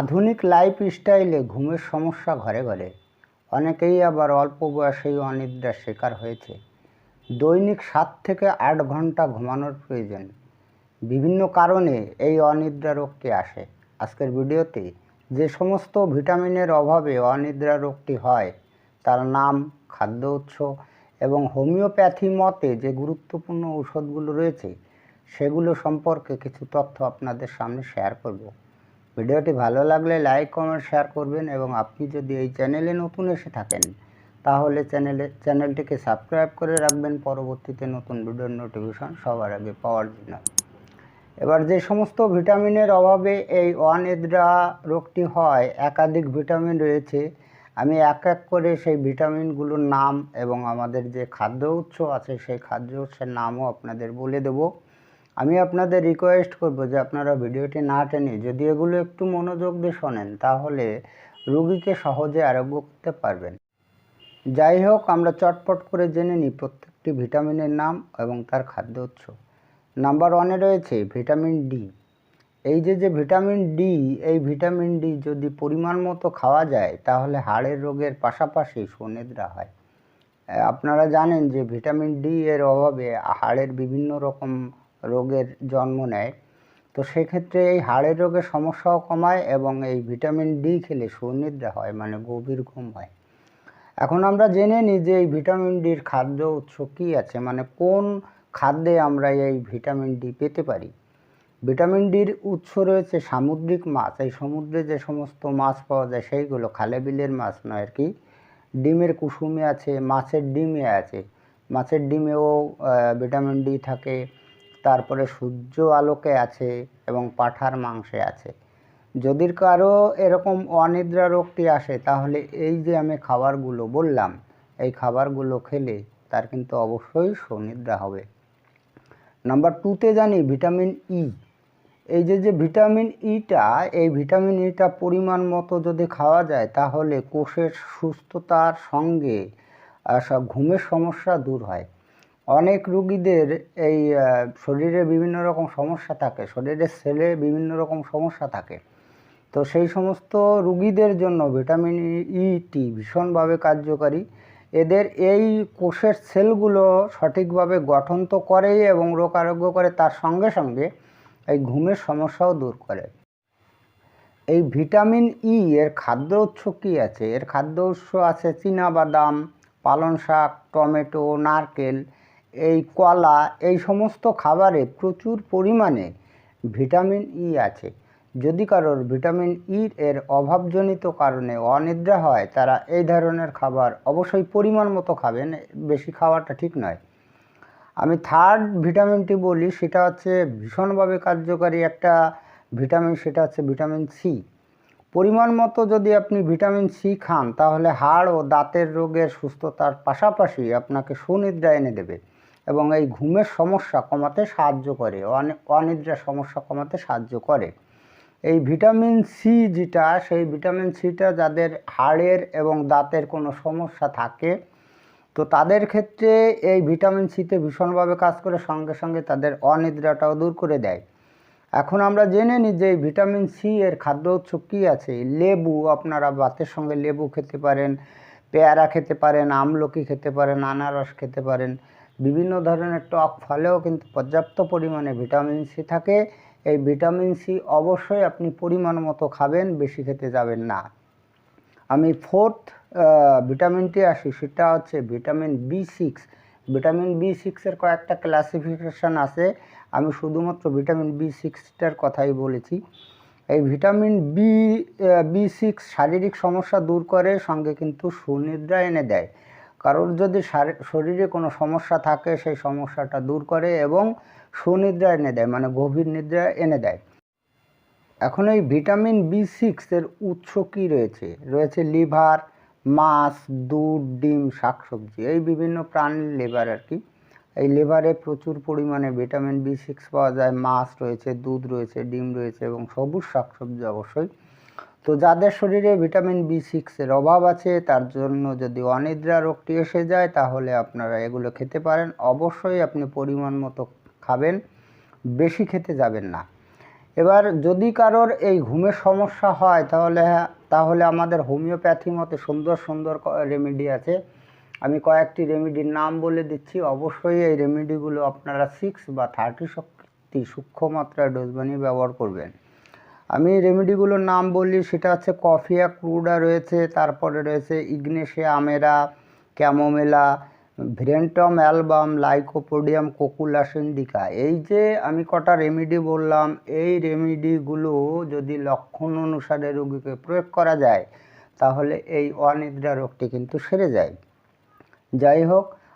আধুনিক লাইফ স্টাইলে ঘুমের সমস্যা ঘরে ঘরে। অনেকেই আবার অল্প বয়সেই অনিদ্রার শিকার হয়েছে। দৈনিক সাত থেকে আট ঘণ্টা ঘুমানোর প্রয়োজন। বিভিন্ন কারণে এই অনিদ্রা রোগটি আসে। আজকের ভিডিওতে যে সমস্ত ভিটামিনের অভাবে অনিদ্রা রোগটি হয়, তার নাম, খাদ্য উৎস এবং হোমিওপ্যাথি মতে যে গুরুত্বপূর্ণ ঔষধগুলো রয়েছে, সেগুলো সম্পর্কে কিছু তথ্য আপনাদের সামনে শেয়ার করব। ভিডিওটি ভালো লাগলে লাইক, কমেন্ট, শেয়ার করবেন এবং আপনি যদি এই চ্যানেলে নতুন এসে থাকেন, তাহলে চ্যানেলে, চ্যানেলটিকে সাবস্ক্রাইব করে রাখবেন। পরবর্তীতে নতুন ভিডিওর নোটিফিকেশন সবার আগে পাওয়ার জন্য। এবার যে সমস্ত ভিটামিনের অভাবে এই অনিদ্রা রোগটি হয়, একাধিক ভিটামিন রয়েছে। আমি এক এক করে সেই ভিটামিনগুলোর নাম এবং আমাদের যে খাদ্য উৎস আছে, সেই খাদ্য উৎসের নামও আপনাদের বলে দেব। আমি আপনাদের রিকোয়েস্ট করব যে আপনারা ভিডিওটি না টেনে যদি এগুলো একটু মনোযোগ দিয়ে শোনেন, তাহলে রুগীকে সহজে আরোগ্য করতে পারবেন। যাই হোক, আমরা চটপট করে জেনে নিই প্রত্যেকটি ভিটামিনের নাম এবং তার খাদ্য উৎস। নাম্বার ওয়ানে রয়েছে ভিটামিন ডি এই যে যে ভিটামিন ডি এই ভিটামিন ডি যদি পরিমাণ মতো খাওয়া যায়, তাহলে হাড়ের রোগের পাশাপাশি সুনিদ্রা হয়। আপনারা জানেন যে ভিটামিন ডি এর অভাবে হাড়ের বিভিন্ন রকম রোগের জন্ম নেয়। তো সেক্ষেত্রে এই হাড়ের রোগের সমস্যাও কমায় এবং এই ভিটামিন ডি খেলে সুনিদ্রা হয় মানে গভীর ঘুম হয়। এখন আমরা জেনে নিই যে এই ভিটামিন ডির খাদ্য উৎস কী আছে মানে কোন খাদ্যে আমরা এই ভিটামিন ডি পেতে পারি? ভিটামিন ডির উৎস রয়েছে সামুদ্রিক মাছ। এই সমুদ্রে যে সমস্ত মাছ পাওয়া যায় সেইগুলো খালে বিলের মাছ নয় আর কি। ডিমের কুসুমে আছে, মাছের ডিমে আছে। মাছের ডিমেও ভিটামিন ডি থাকে। তারপরে সূর্য আলোকে আছে এবং পাঠার মাংসে আছে। যদি কারও এরকম অনিদ্রা রোগটি আসে, তাহলে এই যে আমি খাবারগুলো বললাম, এই খাবারগুলো খেলে তার কিন্তু অবশ্যই সুনিদ্রা হবে। নাম্বার টুতে জানি ভিটামিন ই এই যে যে ভিটামিন ইটা এই ভিটামিন ইটা পরিমাণ মতো যদি খাওয়া যায়, তাহলে কোষের সুস্থতার সঙ্গে ঘুমের সমস্যা দূর হয়। অনেক রুগীদের এই শরীরে বিভিন্ন রকম সমস্যা থাকে, শরীরের সেলে বিভিন্ন রকম সমস্যা থাকে। তো সেই সমস্ত রুগীদের জন্য ভিটামিন ইটি ভীষণভাবে কার্যকারী। এদের এই কোষের সেলগুলো সঠিকভাবে গঠন তো করেই এবং রোগ আরোগ্য করে, তার সঙ্গে সঙ্গে এই ঘুমের সমস্যাও দূর করে। এই ভিটামিন ই এর খাদ্য উৎস কী আছে? এর খাদ্য উৎস আছে বাদাম, পালং শাক, টমেটো, নারকেল এই কলা, এই সমস্ত খাবারে প্রচুর পরিমাণে ভিটামিন ই আছে। যদি কারোর ভিটামিন ই এর অভাবজনিত কারণে অনিদ্রা হয়, তারা এই ধরনের খাবার অবশ্যই পরিমাণ মতো খাবেন, বেশি খাওয়াটা ঠিক নয়। আমি থার্ড ভিটামিনটি বলি, সেটা হচ্ছে ভীষণভাবে কার্যকারী একটা ভিটামিন সেটা হচ্ছে ভিটামিন সি পরিমাণ মতো যদি আপনি ভিটামিন সি খান, তাহলে হাড় ও দাঁতের রোগের সুস্থতার পাশাপাশি আপনাকে সুনিদ্রা এনে দেবে। এবং এই ঘুমের সমস্যা কমাতে সাহায্য করে, অনি- অনিদ্রার সমস্যা কমাতে সাহায্য করে। এই ভিটামিন সি যেটা, সেই ভিটামিন সিটা যাদের হাড়ের এবং দাঁতের কোনো সমস্যা থাকে, তো তাদের ক্ষেত্রে এই ভিটামিন সিতে ভীষণভাবে কাজ করে, সঙ্গে সঙ্গে তাদের অনিদ্রাটাও দূর করে দেয়। এখন আমরা জেনে নিই যে ভিটামিন সি এর খাদ্য উৎস কী আছে। লেবু, আপনারা ভাতের সঙ্গে লেবু খেতে পারেন, পেয়ারা খেতে পারেন, আমলকি খেতে পারেন, আনারস খেতে পারেন। বিভিন্ন ধরনের টক ফলেও কিন্তু পর্যাপ্ত পরিমাণে ভিটামিন সি থাকে। এই ভিটামিন সি অবশ্যই আপনি পরিমাণ মতো খাবেন, বেশি খেতে যাবেন না। আমি ফোর্থ ভিটামিনটি আসি, সেটা হচ্ছে vitamin B six vitamin B সিক্সের কয়েকটা ক্লাসিফিকেশান আছে। আমি শুধুমাত্র ভিটামিন বি সিক্সটার কথাই বলেছি। এই ভিটামিন বি বি সিক্স শারীরিক সমস্যা দূর করে, সঙ্গে কিন্তু সুনিদ্রা এনে দেয়। কারোর যদি শারী- শরীরে কোনো সমস্যা থাকে, সেই সমস্যাটা দূর করে এবং সুনিদ্রা এনে দেয় মানে গভীর নিদ্রা এনে দেয়। এখন এই ভিটামিন বি সিক্সের উৎস কী রয়েছে? রয়েছে লিভার, মাছ, দুধ, ডিম, শাকসবজি, এই বিভিন্ন প্রাণীর লিভার আর কি। এই লিভারে প্রচুর পরিমাণে ভিটামিন বি সিক্স পাওয়া যায়। মাছ রয়েছে, দুধ রয়েছে, ডিম রয়েছে এবং সবুজ শাকসবজি অবশ্যই। তো যাদের শরীরে ভিটামিন বি সিক্সের অভাব আছে, তার জন্য যদি অনিদ্রা রোগটি এসে যায়, তাহলে আপনারা এগুলো খেতে পারেন। অবশ্যই আপনি পরিমাণ মতো খাবেন, বেশি খেতে যাবেন না। এবার যদি কারোর এই ঘুমের সমস্যা হয়, তাহলে তাহলে আমাদের হোমিওপ্যাথি মতে সুন্দর সুন্দর রেমেডি আছে। আমি কয়েকটি রেমেডির নাম বলে দিচ্ছি। অবশ্যই এই রেমেডিগুলো আপনারা সিক্স বা থার্টি শক্তি সূক্ষ্ম মাত্রায় ডোজ বানিয়ে ব্যবহার করবেন। আমি রেমেডিগুলোর নাম বলি, সেটা হচ্ছে কফিয়া ক্রুডা রয়েছে, তারপরে রয়েছে ignatia amara, chamomilla, ভ্রেন্টম album, lycopodium cocculus indica এই যে আমি কটা রেমেডি বললাম, এই রেমেডিগুলো যদি লক্ষণ অনুসারে রোগীকে প্রয়োগ করা যায়, তাহলে এই অনিদ্রা রোগটি কিন্তু সেরে যায়। যাই হোক